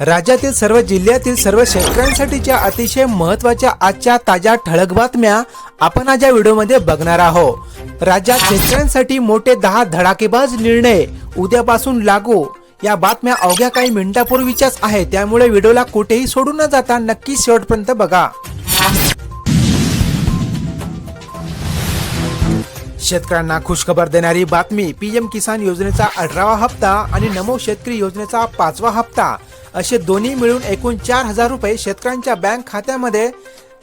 राज्यातील सर्व जिल्ह्यातील सर्व शेतकऱ्यांसाठीच्या अतिशय महत्त्वाच्या आजच्या ताज्या ठळक बातम्या आपण आज या व्हिडिओमध्ये बघणार आहोत. राज्यात शेतकऱ्यांसाठी मोठे दहा धडाकेबाज निर्णय उद्यापासून लागू. या बातम्या अवघ्या काही मिनिटापूर्वीच्याच आहे त्यामुळे व्हिडिओला कुठेही सोडून न जाता नक्की शेवटपर्यंत बघा. शेतकऱ्यांना खुशखबर देणारी बातमी पीएम किसान योजनेचा अठरावा हप्ता आणि नमो शेतकरी योजनेचा पाचवा हप्ता. असे दोन्ही मिळून एकूण चार हजार रुपये शेतकऱ्यांच्या बँक खात्यामध्ये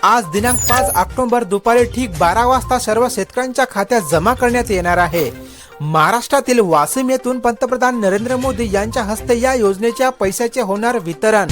आज दिनांक पाच ऑक्टोबर दुपारी ठीक बारा वाजता सर्व शेतकऱ्यांच्या खात्यात जमा करण्यात येणार आहे. महाराष्ट्रातील वाशिम येथून पंतप्रधान नरेंद्र मोदी यांच्या हस्ते या योजनेच्या पैशाचे होणार वितरण.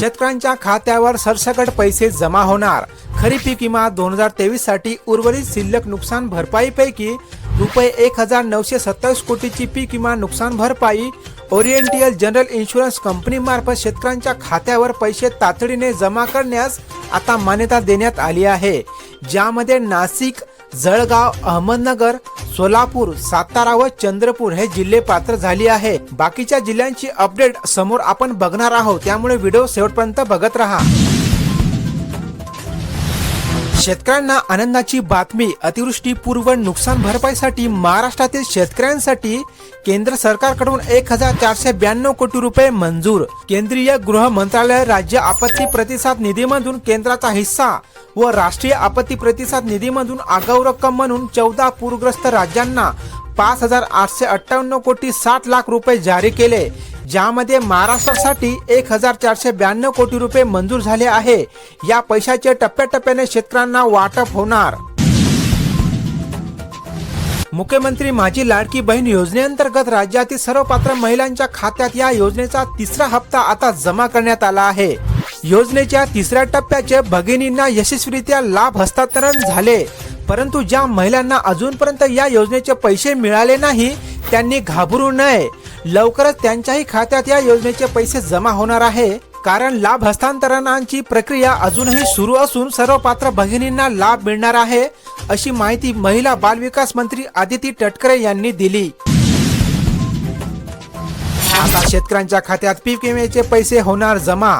शेतकऱ्यांच्या खात्यावर सरसकट पैसे जमा होणार. खरीप पीक विमा दोन हजार तेवीससाठी उर्वरित शिल्लक नुकसान भरपाईपैकी रुपये एक हजार नऊशे सत्तावीस कोटीची पीक विमा नुकसान भरपाई ओरिएंटियल जनरल इन्शुरन्स कंपनी मार्फत शेतकऱ्यांच्या खात्यावर पैसे तातडीने जमा करण्यास आता मान्यता देण्यात आली आहे. ज्यामध्ये नाशिक जळगाव अहमदनगर सोलापूर सातारा व चंद्रपूर हे जिल्हे पात्र झाली आहे. बाकीच्या जिल्ह्यांची अपडेट समोर आपण बघणार आहोत. त्यामुळे व्हिडिओ शेवटपर्यंत बघत राहा. शेतकऱ्यांना आनंदाची बातमी अतिवृष्टी पूर्व नुकसान भरपाईसाठी महाराष्ट्रातील शेतकऱ्यांसाठी केंद्र सरकारकडून एक हजार चारशे ब्याण्णव कोटी रुपये मंजूर. केंद्रीय गृह मंत्रालय राज्य आपत्ती प्रतिसाद निधीमधून केंद्राचा हिस्सा व राष्ट्रीय आपत्ती प्रतिसाद निधीमधून आगाऊ रक्कम म्हणून चौदा पूरग्रस्त राज्यांना पाच हजार आठशे अठ्ठावन्न कोटी साठ लाख रुपये जारी केले. ज्यामध्ये महाराष्ट्रासाठी एक हजार चारशे ब्याण्णव कोटी रुपये मंजूर झाले आहे. या पैशाचे टप्प्याटप्प्याने शेतकऱ्यांना वाटप होणार. मुख्यमंत्री माझी लाडकी बहीण योजनेअंतर्गत राज्यातील सर्व पात्र महिलांच्या खात्यात या योजनेचा तिसरा हप्ता आता जमा करण्यात आला आहे. योजनेच्या तिसऱ्या टप्प्याचे भगिनींना यशस्वीरित्या लाभ हस्तांतरण झाले. परंतु ज्या महिलांना अजूनपर्यंत या योजनेचे पैसे मिळाले नाही त्यांनी घाबरू नये. लवकरच त्यांच्याही खात्यात या योजनेचे पैसे जमा होणार आहे. कारण लाभ हस्तांतरणांची प्रक्रिया अजूनही सुरू असून सर्व पात्र भगिनींना लाभ मिळणार आहे अशी माहिती महिला बालविकास मंत्री आदिती तटकरे यांनी दिली. आता शेतकऱ्यांच्या खात्यात पीक विम्याचे पैसे होणार जमा.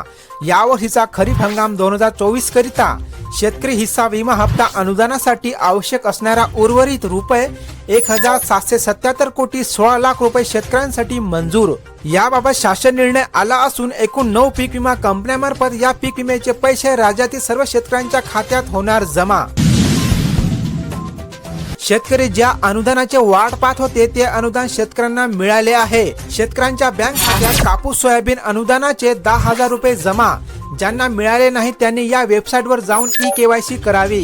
यावर्षीचा खरीप हंगाम दोन हजार चोवीस करिता शेतकरी हिस्सा विमा हप्ता अनुदानासाठी आवश्यक असणारा उर्वरित रुपये एक हजार सातशे सत्याहत्तर कोटी सोळा लाख रुपये शेतकऱ्यांसाठी मंजूर. याबाबत शासन निर्णय आला असून एकूण नऊ पीक विमा कंपन्यांमार्फत या पीक विम्याचे पैसे राज्यातील सर्व शेतकऱ्यांच्या खात्यात होणार जमा. शेतकरी ज्या अनुदानाचे वाट पाहत होते ते अनुदान शेतकऱ्यांना मिळाले आहे. शेतकऱ्यांच्या बँक खात्यात कापूस सोयाबीन अनुदानाचे दहा हजार रुपये जमा. ज्यांना मिळाले नाही त्यांनी या वेबसाईटवर जाऊन ई केवायसी करावी.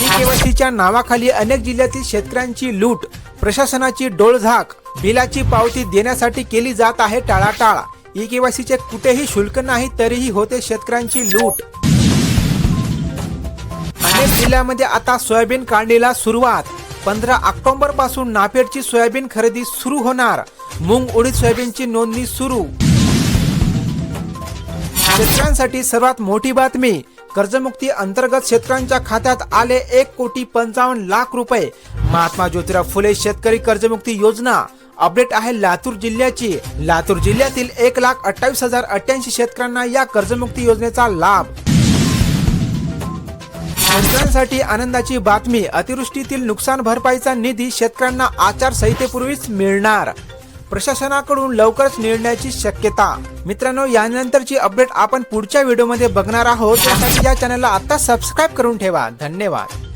ई केवायसीच्या नावाखाली अनेक जिल्ह्यातील शेतकऱ्यांची लूट प्रशासनाची डोळझाक बिलाची पावती देण्यासाठी केली जात आहे टाळाटाळ. ई केवायसीचे कुठेही शुल्क नाही तरीही होते शेतकऱ्यांची लूट. जिल्ह्यामध्ये आता सोयाबीन काढणीला सुरुवात. पंधरा ऑक्टोबरपासून नाफेडची सोयाबीन खरेदी सुरू होणार. मूंग उडीद सोयाबीनची नोंदणी सुरू. शेतकऱ्यांसाठी सर्वात मोठी बातमी कर्जमुक्ती अंतर्गत शेतकऱ्यांच्या खात्यात आले एक कोटी पंचावन्न लाख रुपये. महात्मा ज्योतिराव फुले शेतकरी कर्जमुक्ती योजना. अपडेट आहे लातूर जिल्ह्याची. लातूर जिल्ह्यातील एक लाख अठ्ठावीस हजार अठ्ठ्याऐंशी शेतकऱ्यांना या कर्जमुक्ती योजनेचा लाभ. शेतकऱ्यांसाठी आनंदाची बातमी अतिवृष्टीतील नुकसान भरपाईचा निधी शेतकऱ्यांना आचारसंहितेपूर्वीच मिळणार. प्रशासनाकडून लवकरच निर्णयाची शक्यता. मित्रांनो यानंतरची अपडेट आपण पुढच्या व्हिडिओमध्ये बघणार आहोत. त्यासाठी या चॅनलला आता सबस्क्राईब करून ठेवा. धन्यवाद.